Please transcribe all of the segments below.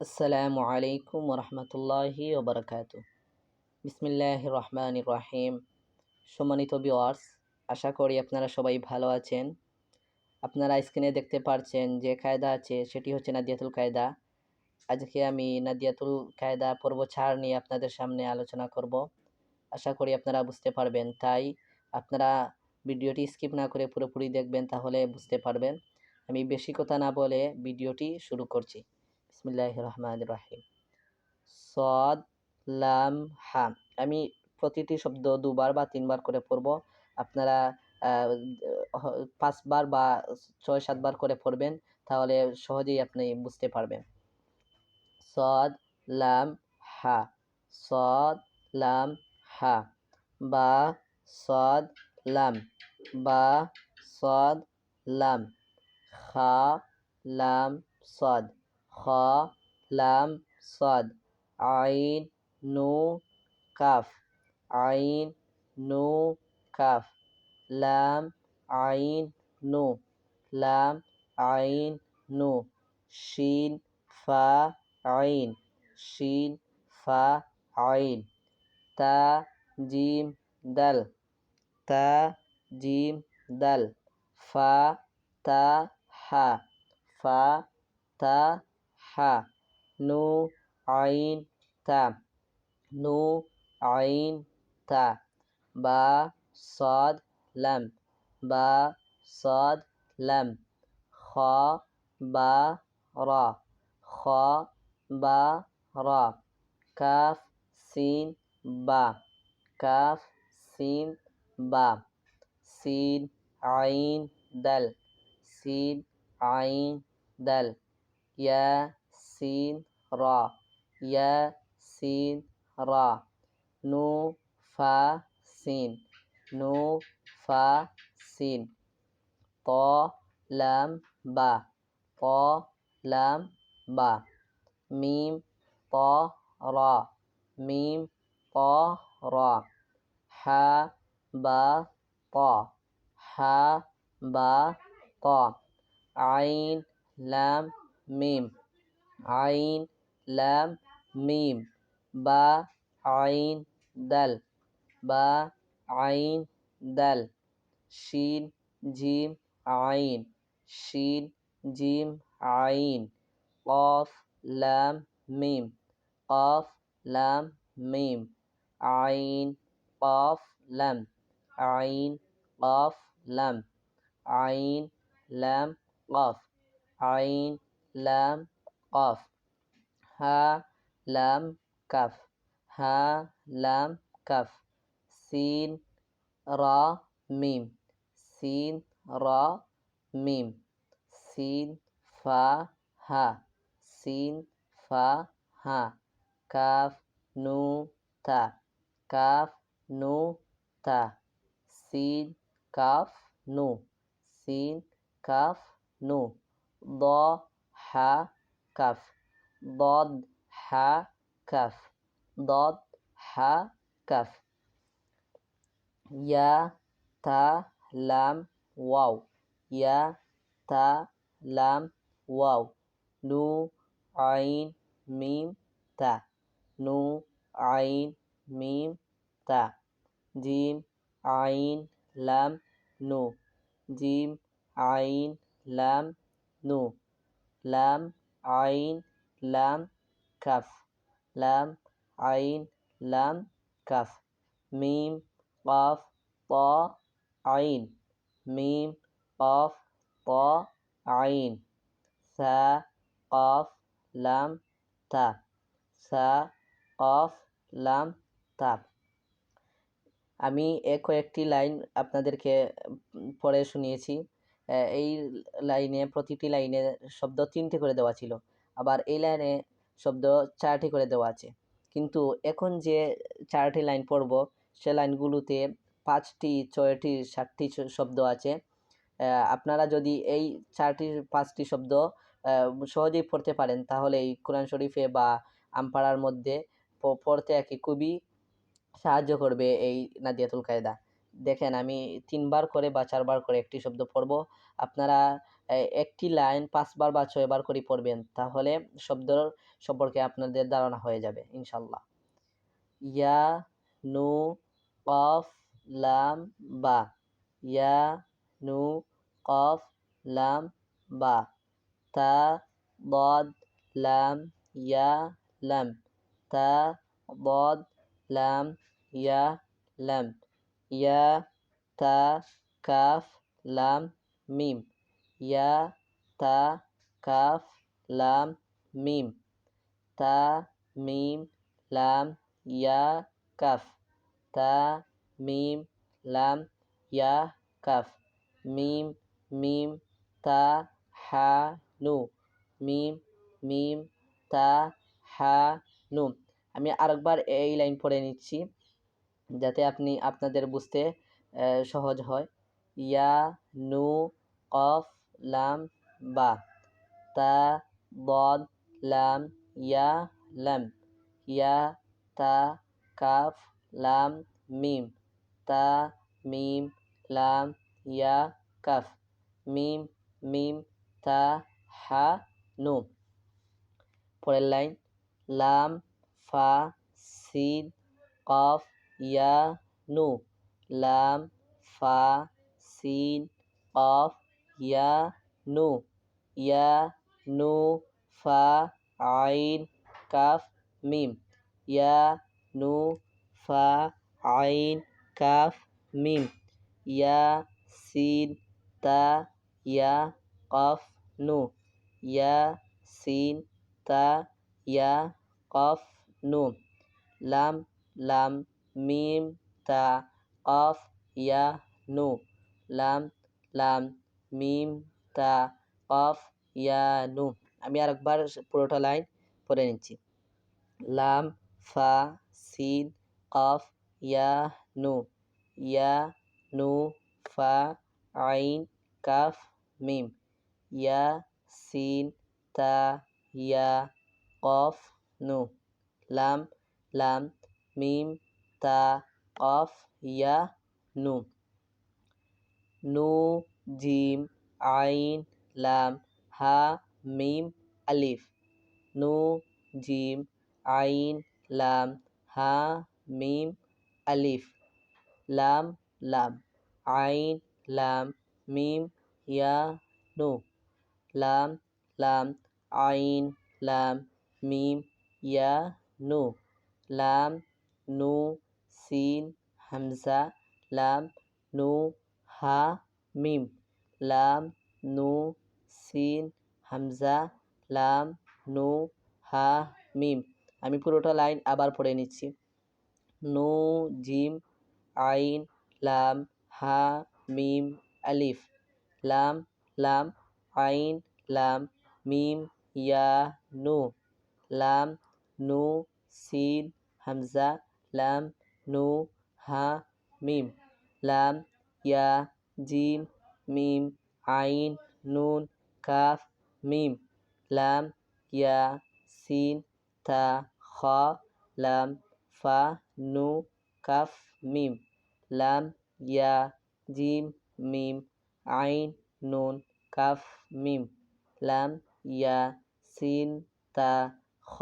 আসসালামু আলাইকুম রহমতুল্লাহি ওবরাকাতু বিসমিল্লাহ রহমান রাহিম সম্মানিত বিওয়ার্স আশা করি আপনারা সবাই ভালো আছেন। আপনারা স্ক্রিনে দেখতে পারছেন যে কায়দা আছে, সেটি হচ্ছে নাদিয়াতুল কায়দা। আজকে আমি নাদিয়াতুল কায়দা পর্ব ছাড় নিয়ে আপনাদের সামনে আলোচনা করব। আশা করি আপনারা বুঝতে পারবেন। তাই আপনারা ভিডিওটি স্কিপ না করে পুরোপুরি দেখবেন, তাহলে বুঝতে পারবেন। আমি বেশি কথা না বলে ভিডিওটি শুরু করছি। বিসমিল্লাহ রহমান রাহিম সদ, লাম হা আমি প্রতিটি শব্দ দুবার বা তিনবার করে পড়ব। আপনারা পাঁচবার বা ছয়, সাতবার করে পড়বেন, তাহলে সহজেই আপনি বুঝতে পারবেন। সদ, লাম, হা। সদ, লাম, হা। বা, সদ, লাম। বা, সদ, লাম। খা, লাম, সদ। খ, লাম, সদ। আইন, নু, কাফ। আইন, নু, কাফ। লাম, আইন, নু। লাম, আইন, নু। শিন, ফা, আইন। শিন, ফা, আইন। তা, জিম, দাল। তা, জিম, দাল। ফা, তা, হা। ফা, তা হা, নু, আইন, তা। নু, আইন, তা। বা, সদ, লাম। বা, সদ, লাম। খ, বা, র। খ, বা, র। কাফ, সিন, বা। কাফ, সিন, বা। সিন, আইন, দাল। সিন, আইন, দাল। ইয়া সিন র ইয়া সিন র নু ফা সিন নু ফা সিন ত লাম বা ত লাম বা মিম ত র মিম ত র হা বা ত হা বা ত আইন লাম মিম আইন লাম মিম বা আইন দাল বা আইন দাল শিন জিম আইন শিন জিম আইন কফ লাম মিম কফ লাম মিম আইন কফ লাম আইন কফ লাম আইন লাম কফ আইন লাম কফ। হা, লাম, কাফ। হা, লাম, কাফ। সিন, রা, মিম। সিন, রা, মিম। সিন, ফা, হা। সিন, ফা, হা। কাফ, নু, তা। কাফ, নু, তা। সিন, কাফ, নু। সিন, কাফ, নু। দ, হা كاف. ضاد حا كاف. ضاد حا كاف. يا تا لام واو. يا تا لام واو. نو عين ميم تا. نو عين ميم تا. جيم عين لام نو. جيم عين لام نو. لام আইন, লাম, কাফ। লাম, আইন, লাম, কাফ। মিম, কফ, ত, আইন। মিম, কফ, ত, আইন। সা, কফ, লাম, তা। সা, কফ, লাম, তা। আমি এ কয়েকটি লাইন আপনাদেরকে পড়ে শুনিয়েছি। এই লাইনে প্রতিটি লাইনে শব্দ তিনটি করে দেওয়া ছিল। আবার এই লাইনে শব্দ চারটি করে দেওয়া আছে। কিন্তু এখন যে চারটি লাইন পড়ব, সে লাইনগুলোতে পাঁচটি, ছয়টি, সাতটি শব্দ আছে। আপনারা যদি এই চারটি, পাঁচটি শব্দ সহজেই পড়তে পারেন, তাহলে এই কোরআন শরীফে বা আমপাড়ার মধ্যে পড়তে আর কি খুবই সাহায্য করবে এই নাদিয়াতুল কায়দা। দেখেন আমি তিনবার করে বা চারবার করে একটি শব্দ পড়ব। আপনারা একটি লাইন পাঁচবার বা ছয়বার করে পড়বেন, তাহলে শব্দর সম্পর্কে আপনাদের ধারণা হয়ে যাবে, ইনশাল্লাহ। ইয়া, নু, কফ, লাম, বা। ইয়া, নু, কফ, লাম, বা। তা, বদ, লাম, ইয়া, লাম। তা, বদ, লাম, ইয়া, লাম। ইয়া তা কাফ লাম মিম ইয়া তা কাফ লাম মিম তা মিম লাম ইয়া কাফ তা মিম লাম ইয়া কাফ মিম মিম তা হা নু মিম মিম তা হা নু আমি আরেকবার এই লাইন পড়ে নিচ্ছি। যাতে আপনি আপনাদের বুঝতে সহজ হয়। ইয়া, নু, কফ, লাম, বা। তা, বদ, লাম, ইয়া লাম। ইয়া, তা, কাফ, লাম, মিম। তা, মিম, লাম, ইয়া, কাফ। মিম মিম, তা, হা, নু। পরের লাইন। লাম, ফা সিন কফ ইয়া নু লাম ফা সিন কফ ইয়া নু ইয়া নু ফা আইন কাফ মিম ইয়া নু ফা আইন কাফ মিম ইয়া সিন তা ইয়া কফ নু ইয়া সিন তা ইয়া কফ নু লাম লাম মিম, তা কফ ইয়া, নু। লাম লাম। মিম, তা কফ ইয়া, নু। আমি আরেকবার পুরোটা লাইন পড়ে নিচ্ছি। লাম, ফা, সিন, কফ, ইয়া, নু। ইয়া, নু, ফা, আইন, কাফ, মিম। ইয়া, সিন, তা, ইয়া, কফ, নু। লাম লাম। মিম তা কফ ইয়া নু নু জিম আইন লাম হা মিম আলিফ নু জিম আইন লাম হা মিম আলিফ লাম লাম আইন লাম মিম ইয়া নু লাম লাম আইন লাম মিম ইয়া নু লাম নু সিন হামজা লাম নু হা মিম লাম নু সিন হামজা লাম নু হা মিম আমি পুরোটা লাইন আবার পড়ে নিচ্ছি। নু, জিম, আইন, লাম, হা, মিম, আলিফ। লাম লাম, আইন, লাম, মিম, ইয়া, নু। লাম, নু, সিন, হামজা, লাম নু হা মিম লাম ইয়া জিম মিম আইন নুন কাফ মিম লাম ইয়া সিন তা খ লাম ফা নু কাফ মিম লাম ইয়া জিম মিম আইন নুন কাফ মিম লাম ইয়া সিন তা খ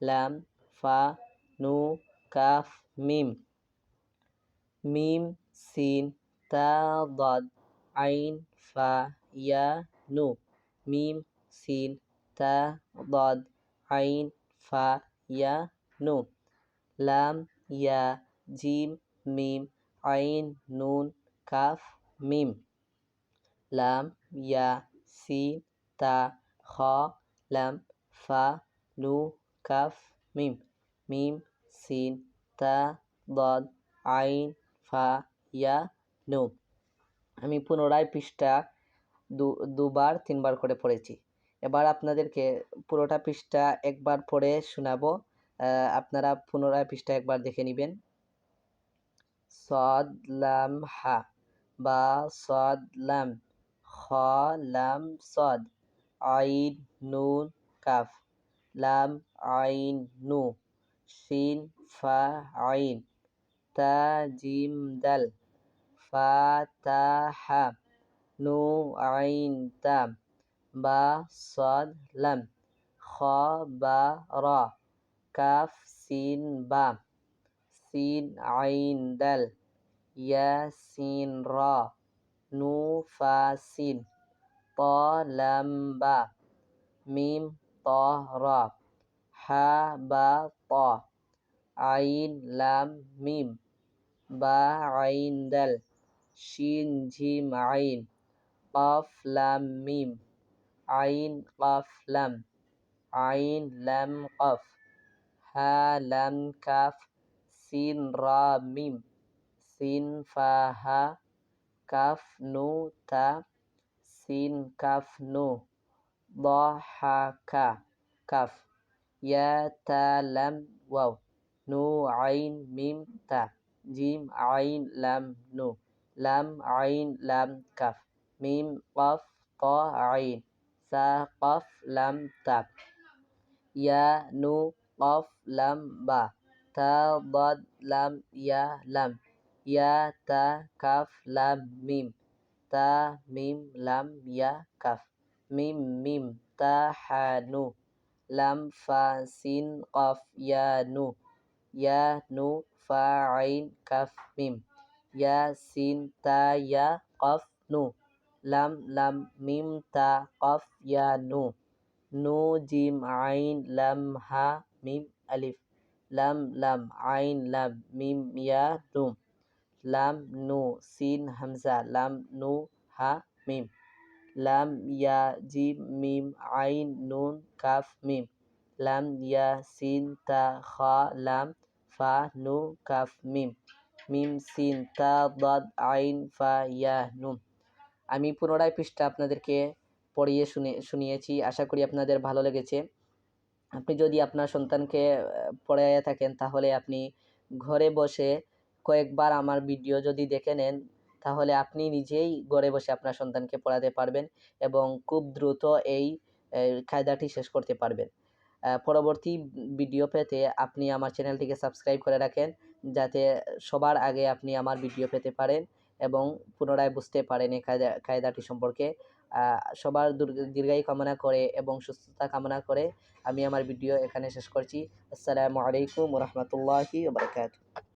লাম ফা নু কাফ মিম মিম সিন তা দদ আইন ফা ইয়া নু মিম সিন তা দদ আইন ফা ইয়া নু লাম ইয়া জিম মিম আইন নুন কাফ মিম লাম ইয়া সিন তা খ লাম ফা নু কাফ মিম মিম সিন তা দদ আইন ফা ইয়া নু আমি পুনরায় পৃষ্ঠা দু, দুবার, তিনবার করে পড়েছি। এবার আপনাদেরকে পুরোটা পৃষ্ঠা একবার পড়ে শোনাবো। আপনারা পুনরায় পৃষ্ঠা একবার দেখে নেবেন। সদ, লাম, হা বা সদ, লাম, খ, লাম, সদ, আইন, নুন, কাফ, লাম, আইন, নু। শিন ফা আইন তা জিম দাল ফা তা হা নু আইন তাম বা সদ লাম খ বা র কাফ সিন বা সিন আইন দাল ইয়া সিন র নু ফা সিন ত লাম বা মিম ত র হা বা ত আইন লাম মিম বা আইন দাল শিন ঝিম আইন কফ লাম মিম আইন কফ লাম আইন লাম কফ হা লাম কাফ সিন রা মিম সিন ফা হা কাফ নু তা সিন কাফ নু ضحك কাফ يا تا لام واو. نو عين ميم تا. جيم عين لم نو. لم عين لم كف ميم قف قا عين. سا قف لم تا. يا نو قف لم با. تا ضد لم يا لام. يا تا كف لم ميم. تا ميم لم يا كاف. ميم ميم تا حانو লাম ফা সিন কফ ইয়া নু ইয়া নু ফা আইন কাফ মিম ইয়া সিন তা ইয়া কফ নু লাম লাম মিম তা কফ ইয়া নু নু জিম আইন লাম হা মিম আলিফ লাম লাম আইন লাম মিম ইয়া নু লাম নু সিন হামজা লাম নু হা মিম লাম ইয়া জিম মিম আইন নুন কাফ মিম লাম ইয়া সিন তা খ লাম ফা নু কাফ মিম মিম সিন তা দাদ আইন ফা ইয়া নুম আমি পুনরায় পৃষ্ঠা আপনাদেরকে পড়িয়ে শুনে, শুনিয়েছি। আশা করি আপনাদের ভালো লেগেছে। আপনি যদি আপনার সন্তানকে পড়াইয়া থাকেন, তাহলে আপনি ঘরে বসে কয়েকবার আমার ভিডিও যদি দেখে নেন তাহলে আপনি নিজেই ঘরে বসে আপনার সন্তানকে পড়াতে পারবেন এবং খুব দ্রুত এই কায়দাটি শেষ করতে পারবেন। পরবর্তী ভিডিও পেতে আপনি আমার চ্যানেলটিকে সাবস্ক্রাইব করে রাখেন যাতে সবার আগে আপনি আমার ভিডিও পেতে পারেন এবং পুনরায় বুঝতে পারেন এই কায়দা, কায়দাটি সম্পর্কে। সবার দীর্ঘায়ু কামনা করে এবং সুস্থতা কামনা করে আমি আমার ভিডিও এখানে শেষ করছি। আসসালামু আলাইকুম রহমতুল্লাহি